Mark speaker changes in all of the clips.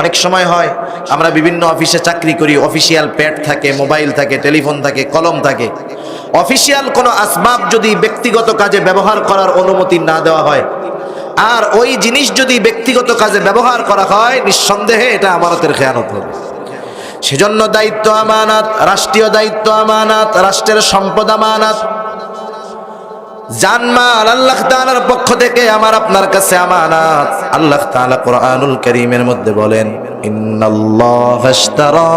Speaker 1: অনেক সময় হয়, আমরা বিভিন্ন অফিসে চাকরি করি, অফিসিয়াল প্যাড থাকে, মোবাইল থাকে, টেলিফোন থাকে, কলম থাকে। অফিসিয়াল কোনো আসবাব যদি ব্যক্তিগত কাজে ব্যবহার করার অনুমতি না দেওয়া হয়, আর ওই জিনিস যদি ব্যক্তিগত কাজে ব্যবহার করা হয়, নিঃসন্দেহে এটা আমানতের খেয়ানত হবে। সেজন্য দায়িত্ব আমানাত, রাষ্ট্রীয় দায়িত্ব আমানাত, রাষ্ট্রের সম্পদ আমানাত জানমাল আল্লাহ তাআলার পক্ষ থেকে আমার আপনার কাছে আমানাত। আল্লাহ তাআলা কোরআনুল কারীমের মধ্যে বলেন, ইন্নাল্লাহা আশতারা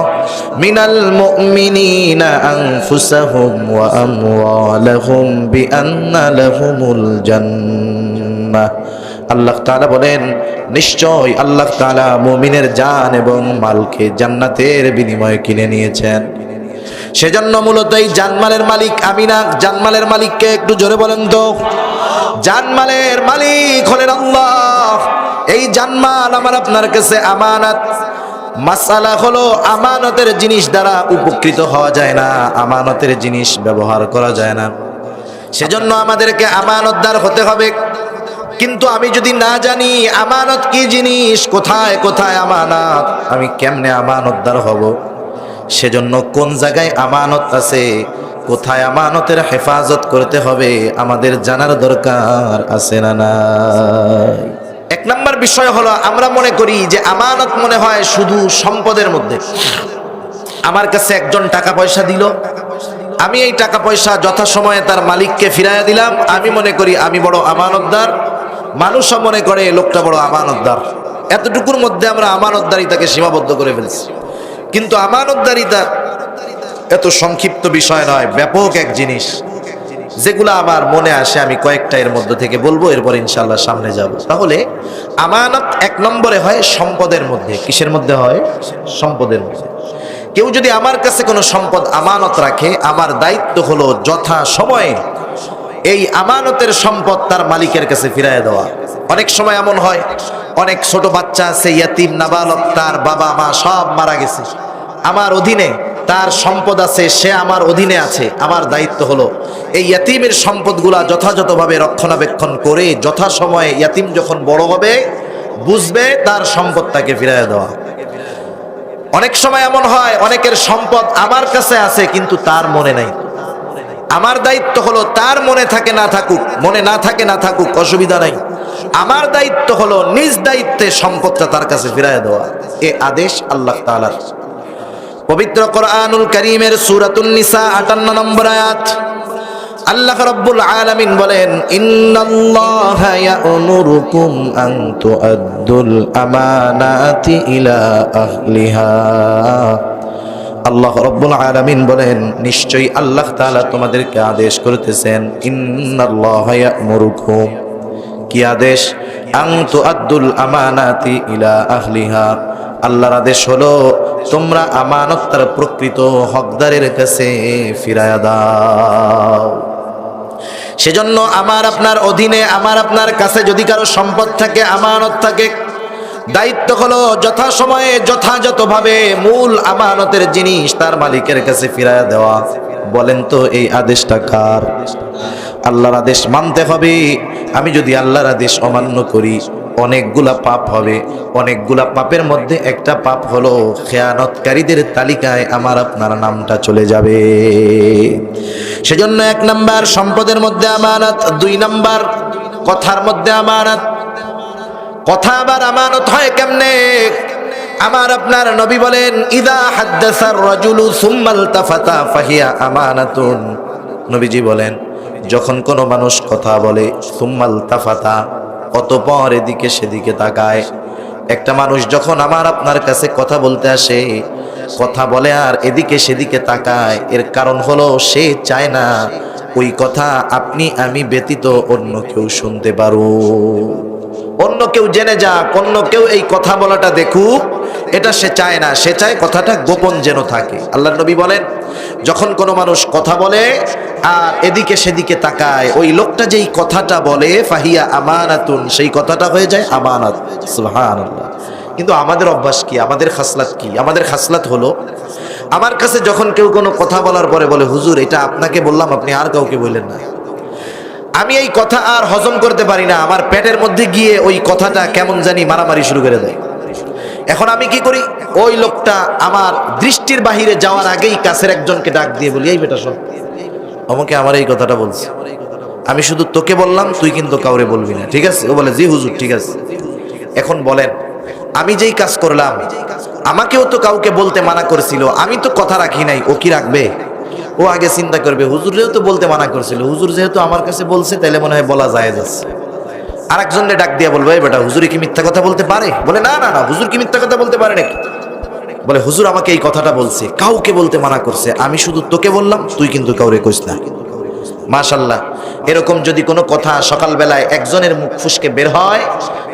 Speaker 1: মিনাল মুমিনিনা আনফুসাহুম ওয়া আমওয়ালাহুম বিআন্না লাহুমুল জান্নাহ। আল্লাহ তাআলা বলেন, নিশ্চয় আল্লাহ তাআলা মুমিনের জান এবং মালকে জান্নাতের বিনিময়ে কিনে নিয়েছেন। সেজন্য মূলত এই জানমালের মালিক আমি না জানমালের মালিককে একটু জোরে বলেন তো। জানমালের মালিক হলেন আল্লাহ। এই জানমাল আমার আপনার কাছে আমানত। মাসালা হলো আমানতের জিনিস দ্বারা উপকৃত হওয়া যায় না, আমানতের জিনিস ব্যবহার করা যায় না। সেজন্য আমাদেরকে আমানতদার হতে হবে। কিন্তু আমি যদি না জানি আমানত কি জিনিস, কোথায় কোথায় আমানত, আমি কেমনে আমানতদার হব? সেজন্য কোন জায়গায় আমানত আছে, কোথায় আমানতের হেফাজত করতে হবে, আমাদের জানার দরকার আছে না না এক নম্বর বিষয় হলো, আমরা মনে করি যে আমানত মনে হয় শুধু সম্পদের মধ্যে। আমার কাছে একজন টাকা পয়সা দিল, আমি এই টাকা পয়সা যথাসময়ে তার মালিককে ফিরাইয়া দিলাম। আমি মনে করি আমি বড় আমানতদার, মানুষও মনে করে লোকটা বড় আমানতদার। এতটুকুর মধ্যে আমরা আমানতদারিতাকে সীমাবদ্ধ করে ফেলছি। কিন্তু আমানতদারিতা এত সংক্ষিপ্ত বিষয় নয়, ব্যাপক এক জিনিস। যেগুলো আমার মনে আসে, আমি কয়েকটা এর মধ্যে থেকে বলব, এরপর ইনশাল্লাহ সামনে যাব। তাহলে আমানত এক নম্বরে হয় সম্পদের মধ্যে। কিসের মধ্যে হয়? সম্পদের মধ্যে। কেউ যদি আমার কাছে কোনো সম্পদ আমানত রাখে, আমার দায়িত্ব হলো যথা সময়ে এই আমানতের সম্পদ তার মালিকের কাছে ফিরাইয়া দেওয়া। অনেক সময় এমন হয় অনেক ছোট বাচ্চা আছে, ইয়াতিম নাবালক, তার বাবা মা সব মারা গেছে। আমার অধীনে তার সম্পদ আছে, সে আমার অধীনে আছে, আমার দায়িত্ব হলো। এই ইয়াতিমের সম্পদগুলা যথাযথভাবে রক্ষণাবেক্ষণ করে যথাসময়ে ইয়াতিম যখন বড় হবে, বুঝবে তার সম্পদ তাকে ফিরাইয়া দেওয়া। অনেক সময় এমন হয়, অনেকের সম্পদ আমার কাছে আছে, কিন্তু তার মনে নাই। আমার দায়িত্ব হলো তার মনে থাকে না থাকুক, মনে না থাকে না থাকুক, অসুবিধা নাই। আমার দায়িত্ব হলো নিজ দায়িত্বে সম্পদটা তার কাছে ফিরায় দেওয়া। এ আদেশ আল্লাহ তালার পবিত্র কোরআনুল করিমের সূরাতুন নিসা 58 নম্বর আয়াত। আল্লাহ রাব্বুল আলামিন বলেন, ইন্নাল্লাহা ইয়া'মুরুকুম আন তুআদ্দুল আমানাতি ইলা আহলিহা। আল্লাহ রব্বুল আলামিন বলেন, নিশ্চয়ই আল্লাহ তাআলা তোমাদেরকে আদেশ করতেছেন, ইন্নাল্লাহা ইয়া'মুরুকুম কি আদেশ? আন তুআদ্দুল আমানাতি ইলা আহলিহা। আল্লাহর আদেশ হলো, তোমরা আমানতটার প্রকৃত হকদারের কাছে ফিরায়া দাও। সেজন্য আমার আপনার অধীনে, আমার আপনার কাছে যদি কারও সম্পদ থাকে, আমানত থাকে, দায়িত্ব হলো যথাসময়ে যথাযথভাবে মূল আমানতের জিনিস তার মালিকের কাছে ফিরায়া দেওয়া। বলেন তো এই আদেশটা কার? আল্লাহর আদেশ মানতে হবে। আমি যদি আল্লাহর আদেশ অমান্য করি, অনেকগুলা পাপ হবে। অনেকগুলা পাপের মধ্যে একটা পাপ হলো খেয়ানতকারীদের তালিকায় আমার আপনার নামটা চলে যাবে। সেজন্য এক নাম্বার সম্পদের মধ্যে আমানত, দুই নাম্বার কথার মধ্যে আমানত। কথা আবার আমানত হয় কেমনে? আমার আপনার নবী বলেন, ইদা হাদ্দাসার রাজুলু সুম্মাল তাফাতা ফাহিয়া আমানাতুন। নবীজি বলেন যখন কোনো মানুষ কথা বলে, সুম্মাল তাফাতা, অতপর এদিকে সেদিকে তাকায়। একটা মানুষ যখন আমার আপনার কাছে কথা বলতে আসে, কথা বলে আর এদিকে সেদিকে তাকায়, এর কারণ হলো সে চায় না, ওই কথা আপনি, আমি ব্যতীত অন্য কেউ শুনতে পারো অন্য কেউ জেনে যাক, অন্য কেউ এই কথা বলাটা দেখুক, এটা সে চায় না, সে চায় কথাটা গোপন যেন থাকে। আল্লাহ নবী বলেন, যখন কোনো মানুষ কথা বলে আর এদিকে সেদিকে তাকায়। ওই লোকটা যেই কথাটা বলে, ফাহিয়া আমানাতুন, সেই কথাটা হয়ে যায় আমানত। সুবহানাল্লাহ। কিন্তু আমাদের অভ্যাস কি? আমাদের খাসলাত কি? আমাদের খাসলাত হলো, আমার কাছে যখন কেউ কোনো কথা বলার পরে বলে, হুজুর, এটা আপনাকে বললাম, আপনি আর কাউকে বললেন না। আমি এই কথা আর হজম করতে পারি না। আমার পেটের মধ্যে গিয়ে ওই কথাটা কেমন জানি মারামারি শুরু করে দেয়। এখন আমি কি করি? ওই লোকটা আমার দৃষ্টির বাহিরে যাওয়ার আগেই কাছের একজনকে ডাক দিয়ে বলি, এই বেটা সব আমাকে আমার এই কথাটা বলছে। আমি শুধু তোকে বললাম, তুই কিন্তু কাউরে বলবি না, ঠিক আছে? ও বলে, জি হুজুর, ঠিক আছে। এখন বলেন, আমি যেই কাজ করলাম, আমাকেও তো কাউকে বলতে মানা করেছিল, আমি তো কথা রাখি নাই, ও কি রাখবে? ও আগে চিন্তা করবে, হুজুরেও তো বলতে মানা করেছিল, হুজুর যেহেতু আমার কাছে বলছে তাহলে মনে হয় বলা যায় যাচ্ছে আর ডাক দিয়ে বলব, এই বেটা, হুজুরি কি মিথ্যা কথা বলতে পারে? বলে, না না না, হুজুর কি মিথ্যা কথা বলতে পারে নাকি? বলে, হুজুর আমাকে এই কথাটা বলছে, কাউকে বলতে মানা করছে। আমি শুধু তোকে বললাম, তুই কিন্তু কাউরে কইস না। মাশাল্লাহ এরকম যদি কোনো কথা সকালবেলায় একজনের মুখ ফুসকে বের হয়,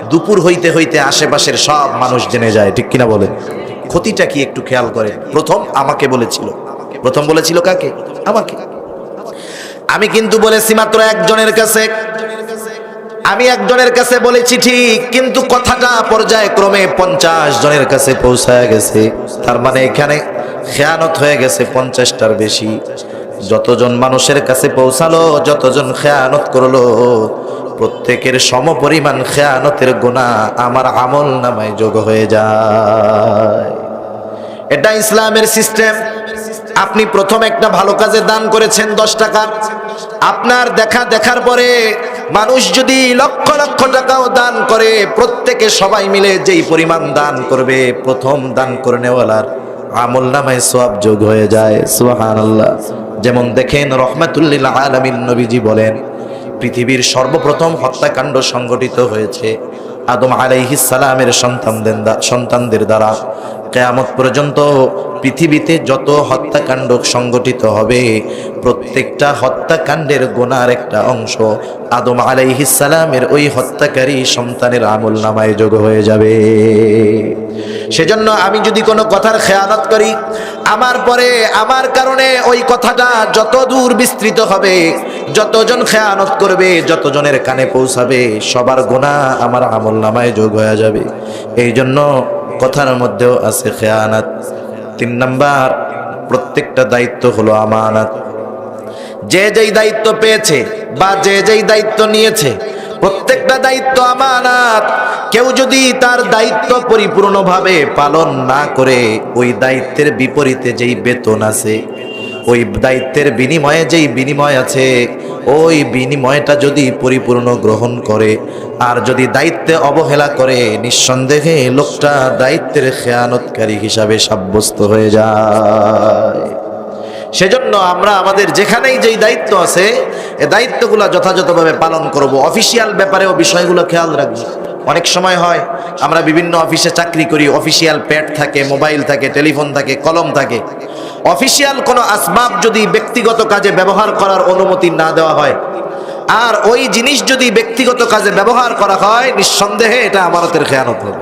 Speaker 1: দুপুর হইতে হইতে আশেপাশের সব মানুষ জেনে যায়, ঠিক কিনা বলেন? ক্ষতিটা কি একটু খেয়াল করে প্রথম আমাকে বলেছিল। প্রথম বলেছিল কাকে? আমাকে। আমি কিন্তু বলেছি মাত্র একজনের কাছে। আমি একজনের কাছে বলেছি, ঠিক, কিন্তু কথাটা পর্যায়ক্রমে পঞ্চাশ জনের কাছে পৌঁছায় গেছে। তার মানে এখানে খেয়ানত হয়ে গেছে পঞ্চাশটার বেশি। যতজন মানুষের কাছে পৌঁছালো, যতজন খেয়ানত করল, প্রত্যেকের সমপরিমাণ খেয়ানতের গুণা আমার আমল নামায় যোগ হয়ে যায়। এটা ইসলামের সিস্টেম। আপনি প্রথম একটা ভালো কাজে দান করেছেন দশ টাকা। আপনার দেখা দেখার পরে মানুষ যদি লক্ষ লক্ষ টাকাও দান করে, প্রত্যেকে সবাই মিলে যেই পরিমাণ দান করবে, প্রথম দান করে নেওয়ালার আমল নামায় সব যোগ হয়ে যায়। সুহান আল্লাহ যেমন দেখেন রহমাতুল্লিল আলমিন নবীজি বলেন, পৃথিবীর সর্বপ্রথম হত্যাকাণ্ড সংগঠিত হয়েছে। আদম সালামের সন্তানদের সন্তানদের দ্বারা কেয়ামত পর্যন্ত পৃথিবীতে যত হত্যাকাণ্ড সংগঠিত হবে, প্রত্যেকটা হত্যাকাণ্ডের গোনার একটা অংশ আদম সালামের ওই হত্যাকারী সন্তানের আমল নামায় যোগ হয়ে যাবে। সেজন্য আমি যদি কোনো কথার খেয়ানত করি আমার পরে, আমার কারণে ওই কথাটা যত দূর বিস্তৃত হবে, যতজন খেয়ানত করবে, যতজনের কানে পৌঁছাবে, সবার গোনা আমার আমল নামায় যোগ হয়ে যাবে। এই জন্য কথার মধ্যেও আছে খেয়ানাত। তিন নাম্বার, প্রত্যেকটা দায়িত্ব হলো আমানাত। যে যেই দায়িত্ব পেয়েছে বা যে যেই দায়িত্ব নিয়েছে প্রত্যেকটা দায়িত্ব আমানাত। কেউ যদি তার দায়িত্ব পরিপূর্ণভাবে পালন না করে, ওই দায়িত্বের বিপরীতে যেই বেতন আছে, ওই দায়িত্বের বিনিময়ে যেই বিনিময় আছে, ওই বিনিময়টা যদি পরিপূর্ণ গ্রহণ করে, আর যদি দায়িত্বে অবহেলা করে, নিঃসন্দেহে লোকটা দায়িত্বের খেয়ানতকারী হিসাবে সাব্যস্ত হয়ে যায়। সেজন্য আমরা আমাদের যেখানেই যেই দায়িত্ব আছে এই দায়িত্বগুলো যথাযথভাবে পালন করব। অফিসিয়াল ব্যাপারেও বিষয়গুলো খেয়াল রাখব। অনেক সময় হয়, আমরা বিভিন্ন অফিসে চাকরি করি অফিসিয়াল প্যাড থাকে মোবাইল থাকে টেলিফোন থাকে, কলম থাকে। অফিসিয়াল কোনো আসবাব যদি ব্যক্তিগত কাজে ব্যবহার করার অনুমতি না দেওয়া হয়, আর ওই জিনিস যদি ব্যক্তিগত কাজে ব্যবহার করা হয়, নিঃসন্দেহে এটা আমানতের খেয়ানত হবে।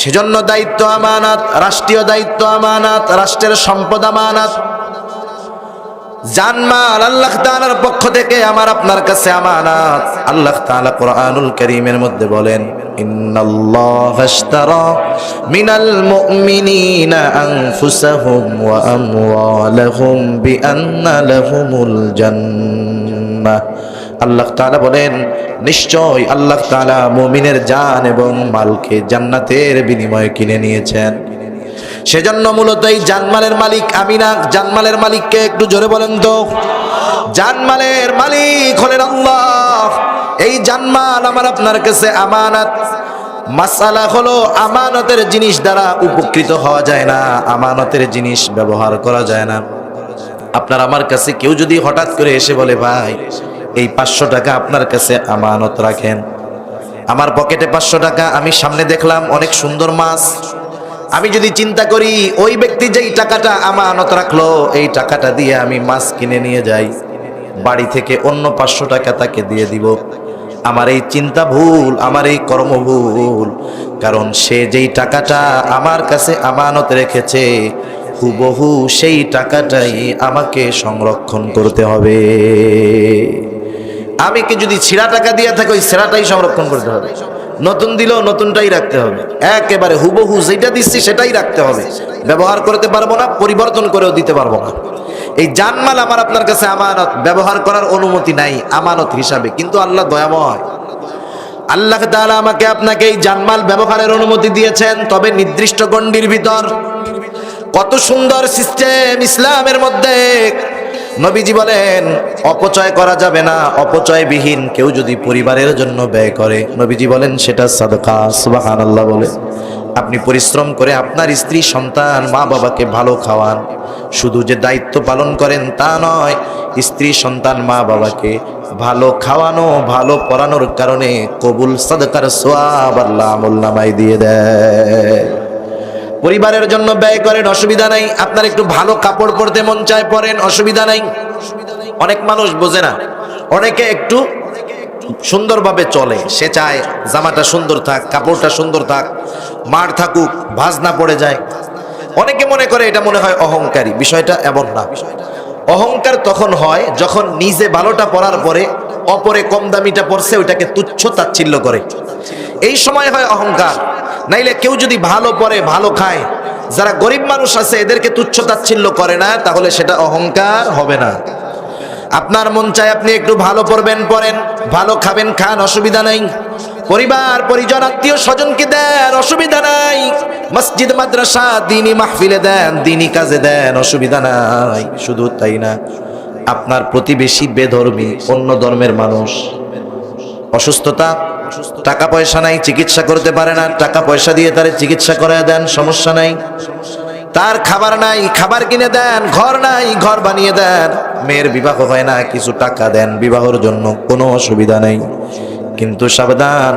Speaker 1: সেজন্য দায়িত্ব আমানাত, রাষ্ট্রীয় দায়িত্ব আমানাত, রাষ্ট্রের সম্পদ আমানাত জানমাল আল্লাহ তাআলার পক্ষ থেকে আমার আপনার কাছে আমানাত। আল্লাহ তাআলা কোরআনুল কারীমের মধ্যে বলেন, ইন্নাল্লাহা আশতারা মিনাল মুমিনিনা আনফুসাহুম ওয়া আমওয়ালাহুম বিআন্না লাহুমুল জান্নাহ। আল্লাহ তাআলা বলেন, নিশ্চয় আল্লাহ তাআলা মুমিনের জান এবং মালকে জান্নাতের বিনিময়ে কিনে নিয়েছেন। সেজন্য মূলত এই জানমালের মালিক আমি না জানমালের মালিককে একটু জোরে বলেন তো। জানমালের মালিক হলেন আল্লাহ। এই জানমাল আমার আপনার কাছে আমানত। মাসালা হলো আমানতের জিনিস দ্বারা উপকৃত হওয়া যায় না, আমানতের জিনিস ব্যবহার করা যায় না। আপনার আমার কাছে কেউ যদি হঠাৎ করে এসে বলে, ভাই, এই পাঁচশো টাকা আপনার কাছে আমানত রাখেন। আমার পকেটে পাঁচশো টাকা, আমি সামনে দেখলাম অনেক সুন্দর মাছ। আমি যদি চিন্তা করি, ওই ব্যক্তি যেই টাকাটা আমানত রাখল, এই টাকাটা দিয়ে আমি মাছ কিনে নিয়ে যাই। বাড়ি থেকে অন্য পাঁচশো টাকা তাকে দিয়ে দিব। আমার এই চিন্তা ভুল, আমার এই কর্ম ভুল। কারণ সে যেই টাকাটা আমার কাছে আমানত রেখেছে, হুবহু সেই টাকাটাই আমাকে সংরক্ষণ করতে হবে। আমি কি যদি ছিঁড়া টাকা দিয়ে থাকি, ওই ছেঁড়াটাই সংরক্ষণ করতে হবে? নতুন দিলেও নতুনটাই রাখতে হবে। একেবারে হুবহু যেটা দিচ্ছি সেটাই রাখতে হবে। ব্যবহার করতে পারব না, পরিবর্তন করেও দিতে পারব না। এই জানমাল আমার আপনার কাছে আমানত, ব্যবহার করার অনুমতি নাই, আমানত হিসাবে। কিন্তু আল্লাহ দয়াময়। আল্লাহ তাআলা আমাকে আপনাকে এই জানমাল ব্যবহারের অনুমতি দিয়েছেন, তবে নির্দিষ্ট গণ্ডির ভিতর কত সুন্দর সিস্টেম ইসলামের মধ্যে নবীজি বলেন, অপচয় করা যাবে না, অপচয়বিহীন কেউ যদি পরিবারের জন্য ব্যয় করে। নবীজি বলেন, সেটা সাদকা, সুবহানাল্লাহ বলে। আপনি পরিশ্রম করে আপনার স্ত্রী, সন্তান মা বাবাকে ভালো খাওয়ান। শুধু যে দায়িত্ব পালন করেন তা নয়, স্ত্রী, সন্তান মা বাবাকে ভালো খাওয়ানো, ভালো পড়ানোর কারণে কবুল সাদকার সোয়াব আল্লাহ আমল নামাই দিয়ে দেয়। পরিবারের জন্য ব্যয় করেন, অসুবিধা নাই। আপনার একটু ভালো কাপড় পরতে মন চায়, পরেন, অসুবিধা নাই। অনেক মানুষ বোঝে না। অনেকে একটু সুন্দরভাবে চলে। সে চায় জামাটা সুন্দর থাক, কাপড়টা সুন্দর থাক, মার থাকুক ভাজ না পড়ে যায়। অনেকে মনে করে এটা মনে হয় অহংকারী। বিষয়টা এমন না। অহংকার তখন হয় যখন নিজে ভালোটা পরার পরে অপরে কম দামিটা পড়ছে ওইটাকে তুচ্ছ তাচ্ছিল্য করে। এই সময় হয় অহংকার। নাইলে কেউ যদি ভালো পরে, ভালো খায়। যারা গরিব মানুষ আছে, এদেরকে তুচ্ছ তাচ্ছিল্য করে না, তাহলে সেটা অহংকার হবে না। আপনার মন চায় আপনি একটু ভালো পড়বেন পড়েন ভালো খাবেন, খান, অসুবিধা নাই। পরিবার, পরিজন, আত্মীয় স্বজনকে দেন, অসুবিধা নাই। মসজিদ, মাদ্রাসা, দিনই মাহফিলে দেন, দিনই কাজে দেন, অসুবিধা নাই। শুধু তাই না, আপনার প্রতিবেশী বেধর্মী, অন্য ধর্মের মানুষ, অসুস্থতা টাকা পয়সা নাই, চিকিৎসা করতে পারে না টাকা পয়সা দিয়ে তার চিকিৎসা করায় দেন, সমস্যা নাই। তার খাবার নাই, খাবার কিনে দেন, ঘর নাই, ঘর বানিয়ে দেন। মেয়ের বিবাহ হয় না, কিছু টাকা দেন, বিবাহর জন্য কোনো অসুবিধা নেই। কিন্তু সাবধান,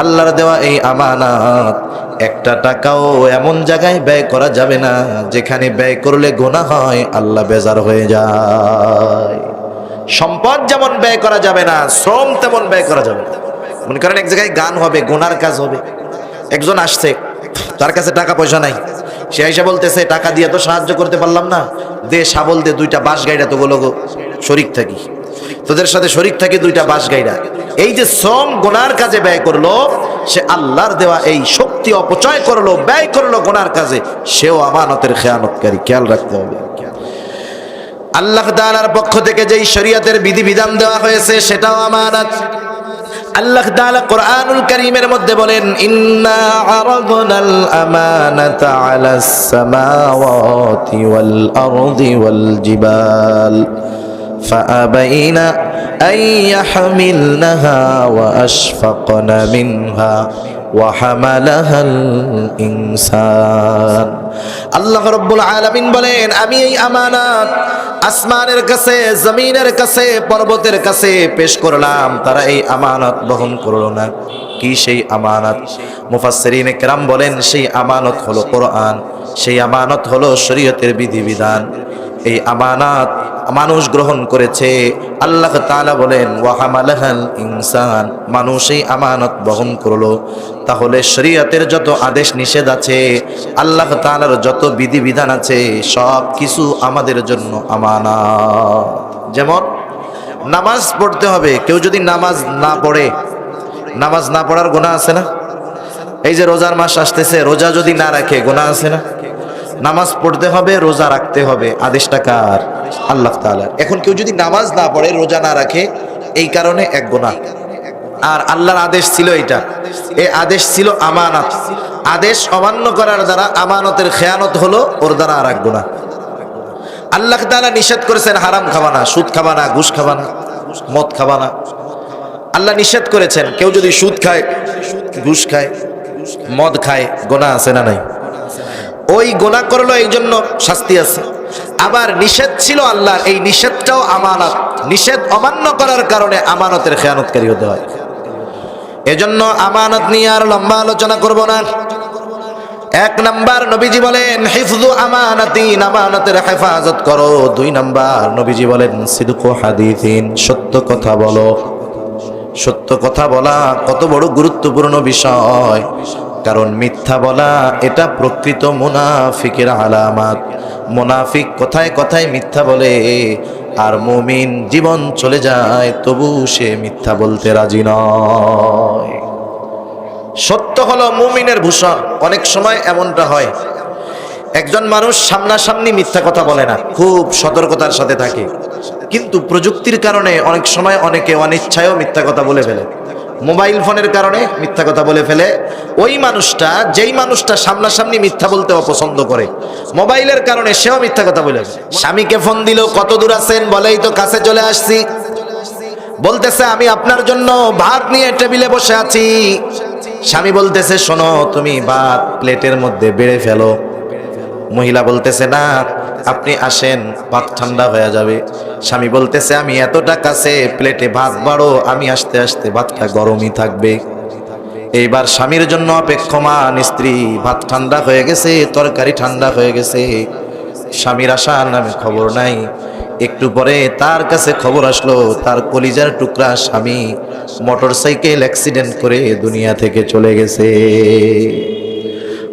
Speaker 1: আল্লাহর দেওয়া এই আমানাত, একটা টাকাও এমন জায়গায় ব্যয় করা যাবে না, যেখানে ব্যয় করলে গোনা হয়, আল্লাহ বেজার হয়ে যায়। সম্পদ যেমন ব্যয় করা যাবে না, শ্রম তেমন ব্যয় করা যাবে না। মনে করেন এক জায়গায় গান হবে, গোনার কাজ হবে। একজন আসছে, তার কাছে টাকা পয়সা নাই। সে এসে বলতেছে, টাকা দিয়ে তো সাহায্য করতে পারলাম না। দে সাবল দে দুইটা বাস গাইডা তো বলো শরিক থাকি। তোদের সাথে শরিক থাকি দুইটা বাস গাইডা। এই যে শ্রম গোনার কাজে ব্যয় করল, সে আল্লাহর দেওয়া এই শক্তি অপচয় করল, ব্যয় করল গোনার কাজে, সেও আমানতের খেয়ানতকারী। খেয়াল রাখতে হবে। আল্লাহ তাআলার পক্ষ থেকে যেই শরীয়তের বিধিবিধান দেওয়া হয়েছে, সেটাও আমানত। আল্লাহ তাআলা কোরআনুল কারীমের মধ্যে বলেন ইন্না আরাদনাল আমানাতা আলাস সামাওয়াতি ওয়াল আরদি ওয়াল জিবাল فأبين أن يحملنها وأشفقن منها وحملها الإنسان আল্লাহ রব্বুল আলামিন বলেন, আমি এই আমানত আসমানের কাছে, জমিনের কাছে, পর্বতের কাছে পেশ করলাম। তারা এই আমানত বহন করল না। কি সেই আমানত? মুফাসসিরিন কেরাম বলেন, সেই আমানত হলো কোরআন, সেই আমানত হলো শরীয়তের বিধিবিধান। এই আমানাত মানুষ গ্রহণ করেছে। আল্লাহ তালা বলেন, ওয়াহামালাহাল ইনসান মানুষ এই আমানত বহন করল। তাহলে শরীয়তের যত আদেশ নিষেধ আছে, আল্লাহ তালার যত বিধিবিধান আছে, সব কিছু আমাদের জন্য আমানত। যেমন, নামাজ পড়তে হবে। কেউ যদি নামাজ না পড়ে, নামাজ না পড়ার গোনা আছে না? এই যে রোজার মাস আসতেছে, রোজা যদি না রাখে গোনা আছে না? নামাজ পড়তে হবে, রোজা রাখতে হবে। আদেশটা কার? আল্লাহ এখন কেউ যদি নামাজ না পড়ে, রোজা না রাখে, এই কারণে এক গোনা আর আল্লাহর আদেশ ছিল এটা এই আদেশ ছিল আমানত। আদেশ অমান্য করার দ্বারা আমানতের খেয়ানত হলো ওর দ্বারা আর এক গোনা আল্লাহ তাআলা নিষেধ করেছেন হারাম খাবানা সুদ খাবা না, ঘুষ খাবানা মদ খাবা না। আল্লাহ নিষেধ করেছেন, কেউ যদি সুদ খায়, ঘুষ খায়, মদ খায় গোনা আছে না নাই? ওই গোনা করল, এই জন্য শাস্তি আছে। আবার নিষেধ ছিল আল্লাহর, এই নিষেধটাও আমানত। নিষেধ অমান্য করার কারণে আমানতের খেয়ানতকারী হতে হয়। এজন্য আমানত নিয়ে আর লম্বা আলোচনা করব না। এক নাম্বার নবীজি বলেন হিফজু আমানাতিন আমানতের হেফাজত করো। দুই নাম্বার নবীজি বলেন, সিদকু হাদিসিন, সত্য কথা বলো। সত্য কথা বলা কত বড় গুরুত্বপূর্ণ বিষয়। কারণ মিথ্যা বলা এটা প্রকৃত মুনাফিকের আলামাত। মুনাফিক কথায় কথায় মিথ্যা বলে আর মুমিন জীবন চলে যায়, তবু সে মিথ্যা বলতে রাজি নয়। সত্য হলো মুমিনের ভূষণ। অনেক সময় এমনটা হয়, একজন মানুষ সামনাসামনি মিথ্যা কথা বলে না, খুব সতর্কতার সাথে থাকে। কিন্তু প্রযুক্তির কারণে অনেক সময় অনেকে অনিচ্ছায়ও মিথ্যা কথা বলে ফেলে। মোবাইল ফোনের কারণে মিথ্যা কথা বলে ফেলে। ওই মানুষটা, যেই মানুষটা সামনাসামনি মিথ্যা বলতে অপছন্দ করে, মোবাইলের কারণে সেও মিথ্যা কথা বলে স্বামীকে ফোন দিল, কত দূর আছেন? বলেই তো কাছে চলে আসছি। বলতেছে, আমি আপনার জন্য ভাত নিয়ে টেবিলে বসে আছি। স্বামী বলতেছে, শোনো, তুমি ভাত প্লেটের মধ্যে বেড়ে ফেলো। মহিলা বলতেছে, না আপনি আসেন, ভাত ঠান্ডা হয়ে যাবে। স্বামী বলতেছে, আমি এতটা কাছে, প্লেটে ভাত বাড়ো, আমি আসতে আসতে ভাতটা গরমই থাকবে। এইবার স্বামীর জন্য অপেক্ষমান স্ত্রী, ভাত ঠান্ডা হয়ে গেছে, তরকারি ঠান্ডা হয়ে গেছে। স্বামীর আসার নামে খবর নাই। একটু পরে তার কাছে খবর আসলো, তার কলিজার টুকরা স্বামী মোটর সাইকেল অ্যাক্সিডেন্ট করে দুনিয়া থেকে চলে গেছে।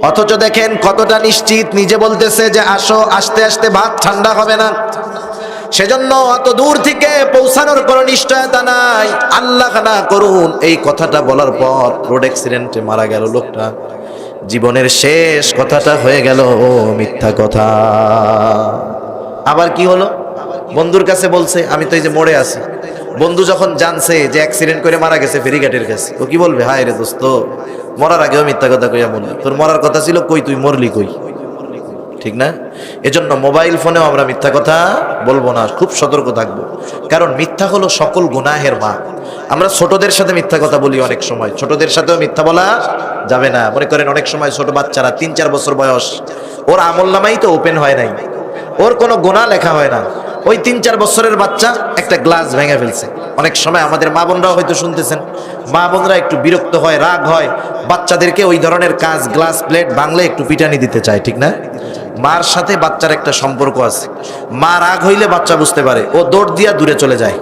Speaker 1: অথচ দেখেন কতটা নিশ্চিত, নিজে বলতেছে যে আসো, আস্তে আস্তে ভাত ঠান্ডা হবে না। সেজন্য অত দূর থেকে পৌঁছানোর কোনো নিশ্চয়তা নাই। আল্লাহ না করুন, এই কথাটা বলার পর রোড অ্যাক্সিডেন্টে মারা গেল লোকটা। জীবনের শেষ কথাটা হয়ে গেল মিথ্যা কথা। আবার কি হলো? বন্ধুর কাছে বলছে, আমি তো এই যে মরে আছি। বন্ধু যখন জানছে যে অ্যাক্সিডেন্ট করে মারা গেছে, ফেরিঘাটের কাছে, ও কি বলবে? হায় রে দোস্ত, মরার আগেও মিথ্যা কথা কইয়া মরলি তোর মরার কথা ছিল কই? তুই মরলি কই? ঠিক না? এজন্য মোবাইল ফোনেও আমরা মিথ্যা কথা বলব না, খুব সতর্ক থাকব। কারণ মিথ্যা হলো সকল গুনাহের মা। আমরা ছোটদের সাথে মিথ্যা কথা বলি অনেক সময়। ছোটদের সাথেও মিথ্যা বলা যাবে না। মনে করেন অনেক সময় ছোট বাচ্চারা তিন চার বছর বয়স, ওর আমল নামাই তো ওপেন হয় নাই। ওর কোনো গুণা লেখা হয় না। ওই তিন চার বছরের বাচ্চা একটা গ্লাস ভেঙে ফেলছে। অনেক সময় আমাদের মা বোনরাও হয়তো শুনতেছেন, মা বোনরা একটু বিরক্ত হয়, রাগ হয়। বাচ্চাদেরকে ওই ধরনের কাজ, গ্লাস, প্লেট বাংলে একটু পিটানি দিতে চায়, ঠিক না? মার সাথে বাচ্চার একটা সম্পর্ক আছে। মা রাগ হইলে বাচ্চা বুঝতে পারে, ও দৌড় দিয়া দূরে চলে যায়।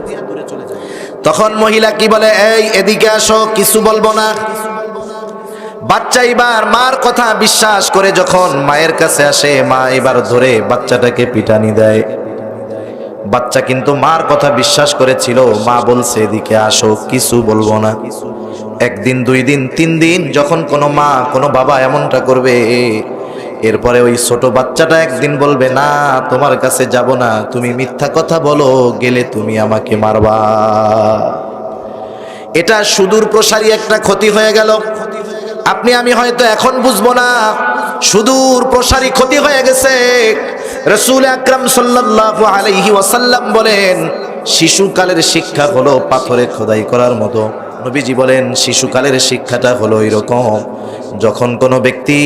Speaker 1: তখন মহিলা কি বলে, এই, এদিকে আসো, কিছু বলব না। বাচ্চা এবার মার কথা বিশ্বাস করে যখন মায়ের কাছে আসে, মা এবার ধরে বাচ্চাটাকে পিটানি দেয়। বাচ্চা কিন্তু মার কথা বিশ্বাস করেছিল। মা বলছে, এদিকে আসো, কিছু বলব না। একদিন, দুই দিন, তিন দিন, যখন কোনো মা, কোনো বাবা এমনটা করবে, এরপরে ওই ছোট বাচ্চাটা একদিন বলবে, না, তোমার কাছে যাব না, তুমি মিথ্যা কথা বলো, গেলে তুমি আমাকে মারবা। এটা সুদূর প্রসারী একটা ক্ষতি হয়ে গেল। আপনি, আমি হয়তো এখন বুঝব না। সুদূর প্রসারী ক্ষতি হয়ে গেছে। রসুল আকরাম সাল্লাল্লাহু আলাইহি ওয়াসাল্লাম বলেন, শিশুকালের শিক্ষা হলো পাথরে খোদাই করার মতো। নবীজি বলেন, শিশুকালের শিক্ষাটা হলো এরকম, যখন কোনো ব্যক্তি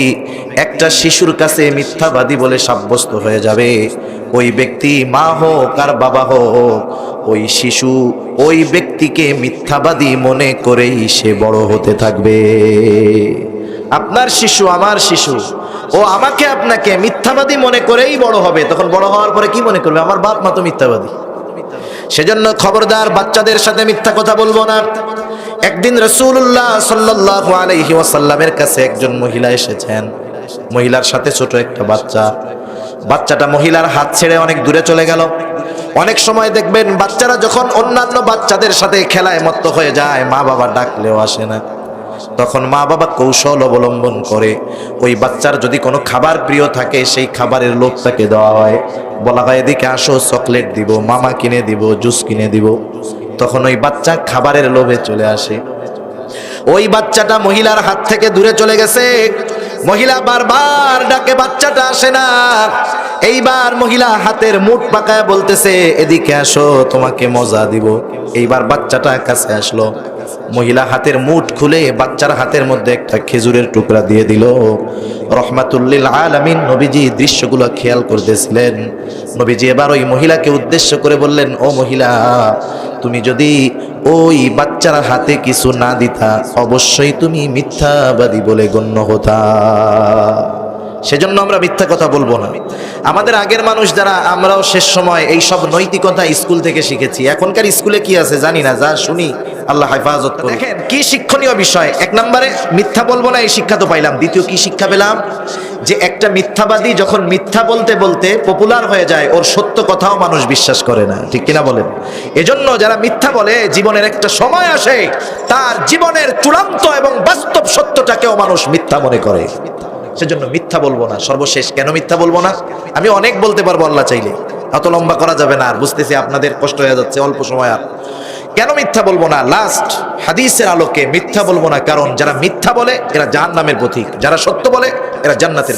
Speaker 1: একটা শিশুর কাছে মিথ্যাবাদী বলে সাব্যস্ত হয়ে যাবে, ওই ব্যক্তি মা হোক আর বাবা হোক, ওই শিশু ওই ব্যক্তিকে মিথ্যাবাদী মনে করেই সে বড় হতে থাকবে। আপনার শিশু, আমার শিশু ও আমাকে আপনাকে মিথ্যাবাদী মনে করেই বড় হবে। তখন বড় হওয়ার পরে কি মনে করবে? আমার বাপ মা তো মিথ্যাবাদী। সেজন্য খবরদার বাচ্চাদের সাথে মিথ্যা কথা বলব না। একদিন রসুল্লাহ সাল্লাহ আলহি ওয়াসাল্লামের কাছে একজন মহিলা এসেছেন। মহিলার সাথে ছোট একটা বাচ্চা। বাচ্চাটা মহিলার হাত ছেড়ে অনেক দূরে চলে গেল। অনেক সময় দেখবেন বাচ্চারা যখন অন্যান্য বাচ্চাদের সাথে খেলায় মত্ত হয়ে যায় মা বাবা ডাকলেও আসে না। তখন মা বাবা কৌশল অবলম্বন করে। ওই বাচ্চার যদি কোনো খাবার প্রিয় থাকে, সেই খাবারের লোভ তাকে দেওয়া হয়। বলা হয়, এদিকে আসো, চকলেট দিব, মামা কিনে দিব, জুস কিনে দিব। তখন ওই বাচ্চা খাবারের লোভে চলে আসে। ওই বাচ্চাটা মহিলার হাত থেকে দূরে চলে গেছে। মহিলা বারবার ডাকে, বাচ্চাটা আসে না। এইবার মহিলা হাতের মুঠ পাকায় বলতেছে, এদিকে আসো, তোমাকে মজা দিব। এইবার বাচ্চাটা কাছে আসলো। মহিলা হাতের মুঠ খুলে বাচ্চার হাতের মধ্যে একটা খেজুরের টুকরা দিয়ে দিল। রহমাতুল্লিল আলামিন নবীজি দৃশ্যগুলো খেয়াল করতেছিলেন। নবীজি এবার ওই মহিলাকে উদ্দেশ্য করে বললেন, ও মহিলা, তুমি যদি ওই বাচ্চার হাতে কিছু না দিতা, অবশ্যই তুমি মিথ্যাবাদী বলে গণ্য হতা। সেজন্য আমরা মিথ্যা কথা বলব না। আমাদের আগের মানুষ যারা, আমরাও শেষ সময় এই সব নৈতিকতা স্কুল থেকে শিখেছি। এখনকার স্কুলে কি আছে জানি না, যা শুনি আল্লাহ হেফাজত করে দেখেন, কি শিক্ষণীয় বিষয়? এক নম্বরে, মিথ্যা বলব না, এই শিক্ষা তো পাইলাম। দ্বিতীয়, কি শিক্ষা পেলাম? যে একটা মিথ্যাবাদী যখন মিথ্যা বলতে বলতে পপুলার হয়ে যায়, ওর সত্য কথাও মানুষ বিশ্বাস করে না। ঠিক কিনা বলেন? এজন্য যারা মিথ্যা বলে, জীবনের একটা সময় আসে, তার জীবনের চূড়ান্ত এবং বাস্তব সত্যটাকেও মানুষ মিথ্যা মনে করে। সেজন্য মিথ্যা বলব না। সর্বশেষ কেন মিথ্যা বলব না? আমি অনেক বলতে পারব আল্লাহ চাইলে। অত লম্বা করা যাবে না আর বুঝতেছি আপনাদের কষ্ট হয়ে যাচ্ছে অল্প সময় আর। কেন মিথ্যা বলব না? লাস্ট হাদিসের আলোকে মিথ্যা বলব না কারণ যারা মিথ্যা বলে এরা জাহান্নামের পথিক যারা সত্য বলে এরা জান্নাতের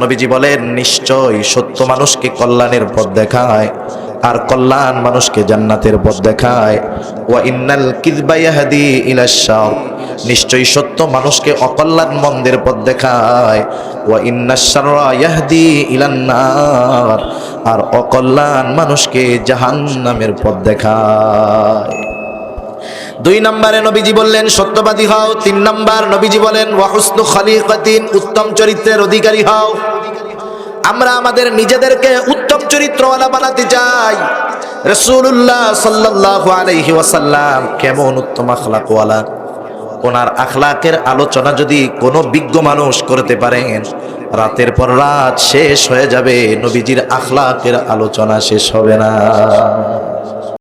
Speaker 1: নবীজি বলেন নিশ্চয় সত্য মানুষকে কল্যাণের পথ দেখায়। আর কল্যাণ মানুষকে জান্নাতের পথ দেখায়। ওয়া নিশ্চয়ই সত্য মানুষকে অকল্যাণ মন্দের পথ দেখায়। ওয়া ইন্নাশ শাররা ইয়াহদি ইলান আর অকল্যাণ মানুষকে জাহান্নামের পথ দেখায়। দুই নম্বরে নবীজি বললেন, সত্যবাদী হও। তিন নম্বর নবীজি বলেন ওয়াহুসনু খলিকাতিন, উত্তম চরিত্রের অধিকারী হও। আমরা আমাদের নিজেদেরকে উত্তম চরিত্রওয়ালা বানাতে চাই। রসুল্লাহ সাল্লাহ আলহি ওয়াসাল্লাম কেমন উত্তম আখলাকওয়ালা? ওনার আখলাকের আলোচনা যদি কোনো বিজ্ঞ মানুষ করতে পারেন, রাতের পর রাত শেষ হয়ে যাবে, নবীজির আখলাকের আলোচনা শেষ হবে না।